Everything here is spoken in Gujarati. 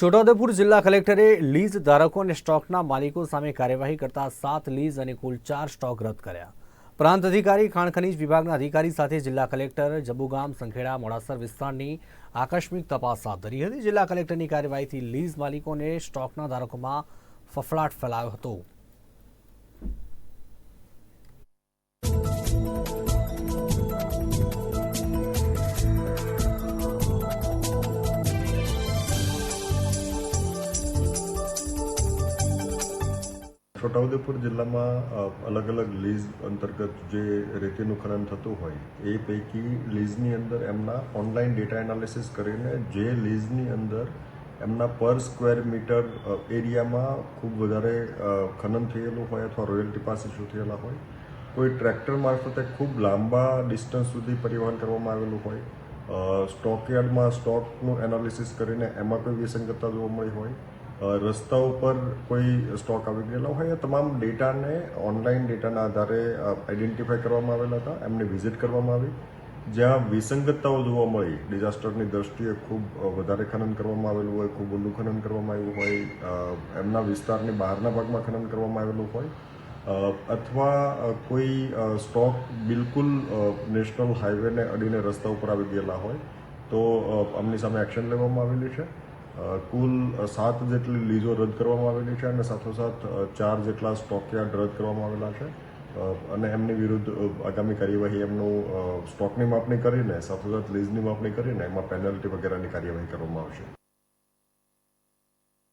છોટાઉદેપુર જિલ્લા કલેક્ટરે લીઝ ધારકો અને સ્ટોકના માલિકો સામે કાર્યવાહી કરતા સાત લીઝ અને કુલ ચાર સ્ટોક રદ કર્યા. પ્રાંત અધિકારી, ખાણ ખનીજ વિભાગના અધિકારી સાથે જિલ્લા કલેક્ટર જબુગામ સંખેડા મોડાસર વિસ્તારની આકસ્મિક તપાસ હાથ ધરી હતી. જિલ્લા કલેક્ટરની કાર્યવાહીથી લીઝ માલિકો અને સ્ટોકના ધારકોમાં ફફડાટ ફેલાયો હતો. છોટાઉદેપુર જિલ્લામાં અલગ અલગ લીઝ અંતર્ગત જે રેતીનું ખનન થતું હોય, એ પૈકી લીઝની અંદર એમના ઓનલાઈન ડેટા એનાલિસિસ કરીને જે લીઝની અંદર એમના પર સ્ક્વેર મીટર એરિયામાં ખૂબ વધારે ખનન થયેલું હોય અથવા રોયલ્ટી પાસ ઇસ્યુ થયેલા હોય, કોઈ ટ્રેક્ટર મારફતે ખૂબ લાંબા ડિસ્ટન્સ સુધી પરિવહન કરવામાં આવેલું હોય સ્ટોકયાર્ડમાં સ્ટોકનું એનાલિસિસ કરીને એમાં કોઈ વિસંગતતા જોવા મળી હોય રસ્તા ઉપર કોઈ સ્ટોક આવી ગયેલા હોય એ તમામ ડેટાને ઓનલાઈન ડેટાના આધારે આઈડેન્ટિફાય કરવામાં આવેલા હતા, એમને વિઝિટ કરવામાં આવી. જ્યાં વિસંગતતાઓ જોવા મળી ડિઝાસ્ટરની દ્રષ્ટિએ ખૂબ વધારે ખનન કરવામાં આવેલું હોય, ખૂબ ઊંડું ખનન કરવામાં આવ્યું હોય એમના વિસ્તારની બહારના ભાગમાં ખનન કરવામાં આવેલું હોય અથવા કોઈ સ્ટોક બિલકુલ નેશનલ હાઈવેને અડીને રસ્તા ઉપર આવી ગયેલા હોય, તો આમની સામે એક્શન લેવામાં આવેલી છે. કુલ સાત જેટલી લીઝો રદ કરવામાં આવેલી છે અને સાથોસાથ ચાર જેટલા સ્ટોકયાર્ડ રદ કરવામાં આવેલા છે. અને એમની વિરુદ્ધ આગામી કાર્યવાહી એમનું સ્ટોકની માપણી કરીને, સાથોસાથ લીઝની માપણી કરીને એમાં પેનલ્ટી વગેરેની કાર્યવાહી કરવામાં આવશે.